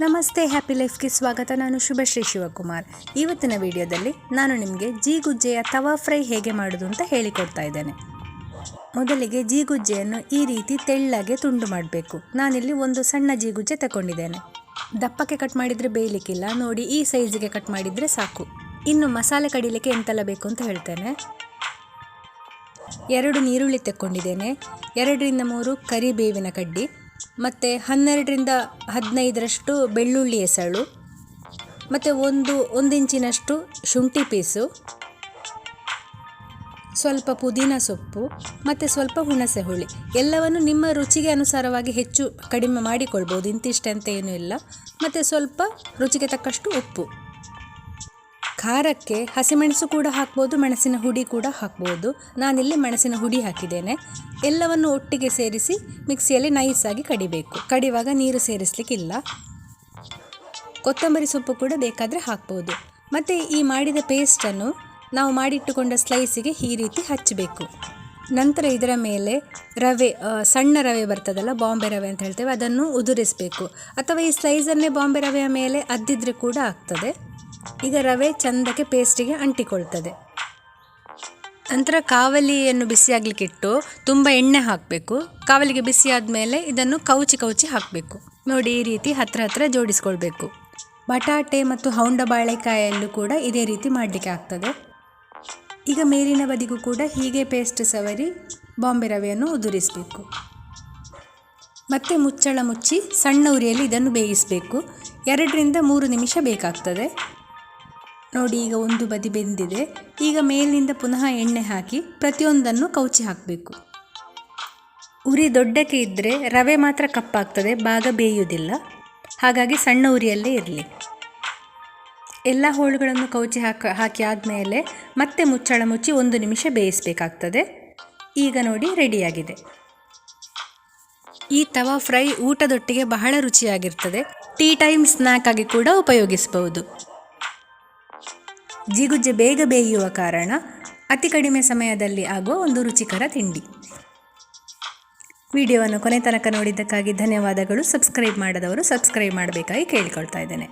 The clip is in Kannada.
ನಮಸ್ತೆ ಹ್ಯಾಪಿ ಲೈಫ್ಗೆ ಸ್ವಾಗತ. ನಾನು ಶುಭಶ್ರೀ ಶಿವಕುಮಾರ್. ಇವತ್ತಿನ ವಿಡಿಯೋದಲ್ಲಿ ನಾನು ನಿಮಗೆ ಜೀಗುಜ್ಜೆಯ ತವಾ ಫ್ರೈ ಹೇಗೆ ಮಾಡೋದು ಅಂತ ಹೇಳಿಕೊಡ್ತಾ ಇದ್ದೇನೆ. ಮೊದಲಿಗೆ ಜೀಗುಜ್ಜೆಯನ್ನು ಈ ರೀತಿ ತೆಳ್ಳಗೆ ತುಂಡು ಮಾಡಬೇಕು. ನಾನಿಲ್ಲಿ ಒಂದು ಸಣ್ಣ ಜೀಗುಜ್ಜೆ ತಗೊಂಡಿದ್ದೇನೆ ದಪ್ಪಕ್ಕೆ ಕಟ್ ಮಾಡಿದರೆ ಬೇಯಲಿಕ್ಕಿಲ್ಲ. ನೋಡಿ, ಈ ಸೈಜಿಗೆ ಕಟ್ ಮಾಡಿದರೆ ಸಾಕು. ಇನ್ನು ಮಸಾಲೆ ಕಡಿಲಿಕ್ಕೆ ಎಂತೆಲ್ಲ ಬೇಕು ಅಂತ ಹೇಳ್ತೇನೆ. ಎರಡು ನೀರುಳ್ಳಿ ತೆಕ್ಕೊಂಡಿದ್ದೇನೆ. ಎರಡರಿಂದ ಮೂರು ಕರಿಬೇವಿನ ಕಡ್ಡಿ. ಮತ್ತು ಹನ್ನೆರಡರಿಂದ ಹದಿನೈದರಷ್ಟು ಬೆಳ್ಳುಳ್ಳಿ ಎಸಳು ಮತ್ತು ಒಂದು ಒಂದು ಇಂಚಿನಷ್ಟು ಶುಂಠಿ ಪೀಸು, ಸ್ವಲ್ಪ ಪುದೀನ ಸೊಪ್ಪು, ಮತ್ತು ಸ್ವಲ್ಪ ಹುಣಸೆ ಹುಳಿ. ಎಲ್ಲವನ್ನು ನಿಮ್ಮ ರುಚಿಗೆ ಅನುಸಾರವಾಗಿ ಹೆಚ್ಚು ಕಡಿಮೆ ಮಾಡಿಕೊಳ್ಬೋದು. ಇಂತಿಷ್ಟಂತೇನೂ ಇಲ್ಲ. ಮತ್ತು ಸ್ವಲ್ಪ ರುಚಿಗೆ ತಕ್ಕಷ್ಟು ಉಪ್ಪು. ಖಾರಕ್ಕೆ ಹಸಿಮೆಣಸು ಕೂಡ ಹಾಕ್ಬೋದು, ಮೆಣಸಿನ ಹುಡಿ ಕೂಡ ಹಾಕ್ಬೋದು. ನಾನಿಲ್ಲಿ ಮೆಣಸಿನ ಹುಡಿ ಹಾಕಿದ್ದೇನೆ. ಎಲ್ಲವನ್ನು ಒಟ್ಟಿಗೆ ಸೇರಿಸಿ ಮಿಕ್ಸಿಯಲ್ಲಿ ನೈಸಾಗಿ ಕಡಿಬೇಕು. ಕಡಿವಾಗ ನೀರು ಸೇರಿಸಲಿಕ್ಕಿಲ್ಲ. ಕೊತ್ತಂಬರಿ ಸೊಪ್ಪು ಕೂಡ ಬೇಕಾದರೆ ಹಾಕ್ಬೋದು. ಮತ್ತು ಈ ಮಾಡಿದ ಪೇಸ್ಟನ್ನು ನಾವು ಮಾಡಿಟ್ಟುಕೊಂಡ ಸ್ಲೈಸಿಗೆ ಈ ರೀತಿ ಹಚ್ಚಬೇಕು. ನಂತರ ಇದರ ಮೇಲೆ ರವೆ ಸಣ್ಣ ರವೆ ಬರ್ತದಲ್ಲ, ಬಾಂಬೆ ರವೆ ಅಂತ ಹೇಳ್ತೇವೆ, ಅದನ್ನು ಉದುರಿಸಬೇಕು. ಅಥವಾ ಈ ಸ್ಲೈಸನ್ನೇ ಬಾಂಬೆ ರವೆಯ ಮೇಲೆ ಅದ್ದಿದ್ರೆ ಕೂಡ ಆಗ್ತದೆ. ಈಗ ರವೆ ಚಂದಕ್ಕೆ ಪೇಸ್ಟಿಗೆ ಅಂಟಿಕೊಳ್ತದೆ. ನಂತರ ಕಾವಲಿಯನ್ನು ಬಿಸಿಯಾಗಲಿಕ್ಕಿಟ್ಟು ತುಂಬ ಎಣ್ಣೆ ಹಾಕಬೇಕು. ಕಾವಲಿಗೆ ಬಿಸಿ ಆದಮೇಲೆ ಇದನ್ನು ಕೌಚಿ ಕೌಚಿ ಹಾಕಬೇಕು. ನೋಡಿ ಈ ರೀತಿ ಹತ್ರ ಹತ್ರ ಜೋಡಿಸ್ಕೊಳ್ಬೇಕು. ಬಟಾಟೆ ಮತ್ತು ಹೌಂಡ ಬಾಳೆಕಾಯಲ್ಲೂ ಕೂಡ ಇದೇ ರೀತಿ ಮಾಡಲಿಕ್ಕೆ ಆಗ್ತದೆ. ಈಗ ಮೇಲಿನ ಬದಿಗೂ ಕೂಡ ಹೀಗೆ ಪೇಸ್ಟ್ ಸವರಿ ಬಾಂಬೆ ರವೆಯನ್ನು ಉದುರಿಸಬೇಕು. ಮತ್ತೆ ಮುಚ್ಚಳ ಮುಚ್ಚಿ ಸಣ್ಣ ಉರಿಯಲ್ಲಿ ಇದನ್ನು ಬೇಯಿಸಬೇಕು. ಎರಡರಿಂದ ಮೂರು ನಿಮಿಷ ಬೇಕಾಗ್ತದೆ. ನೋಡಿ, ಈಗ ಒಂದು ಬದಿ ಬೆಂದಿದೆ. ಈಗ ಮೇಲಿನಿಂದ ಪುನಃ ಎಣ್ಣೆ ಹಾಕಿ ಪ್ರತಿಯೊಂದನ್ನು ಕೌಚಿ ಹಾಕಬೇಕು. ಉರಿ ದೊಡ್ಡಕ್ಕೆ ಇದ್ದರೆ ರವೆ ಮಾತ್ರ ಕಪ್ಪಾಗ್ತದೆ, ಭಾಗ ಬೇಯುವುದಿಲ್ಲ. ಹಾಗಾಗಿ ಸಣ್ಣ ಉರಿಯಲ್ಲೇ ಇರಲಿ. ಎಲ್ಲ ಹೋಳುಗಳನ್ನು ಕೌಚಿ ಹಾಕ, ಹಾಕಿ ಆದಮೇಲೆ ಮತ್ತೆ ಮುಚ್ಚಳ ಮುಚ್ಚಿ ಒಂದು ನಿಮಿಷ ಬೇಯಿಸಬೇಕಾಗ್ತದೆ. ಈಗ ನೋಡಿ, ರೆಡಿಯಾಗಿದೆ. ಈ ತವಾ ಫ್ರೈ ಊಟದೊಟ್ಟಿಗೆ ಬಹಳ ರುಚಿಯಾಗಿರ್ತದೆ. ಟೀ ಟೈಮ್ ಸ್ನ್ಯಾಕ್ ಆಗಿ ಕೂಡ ಉಪಯೋಗಿಸಬಹುದು ಜಿಗುಜ್ಜೆ ಬೇಗ ಬೇಯುವ ಕಾರಣ ಅತಿ ಕಡಿಮೆ ಸಮಯದಲ್ಲಿ ಆಗುವ ಒಂದು ರುಚಿಕರ ತಿಂಡಿ. ವಿಡಿಯೋವನ್ನು ಕೊನೆ ತನಕ ನೋಡಿದ್ದಕ್ಕಾಗಿ ಧನ್ಯವಾದಗಳು. ಸಬ್ಸ್ಕ್ರೈಬ್ ಮಾಡದವರು ಸಬ್ಸ್ಕ್ರೈಬ್ ಮಾಡಬೇಕಾಗಿ ಕೇಳಿಕೊಳ್ತಾ ಇದ್ದೇನೆ.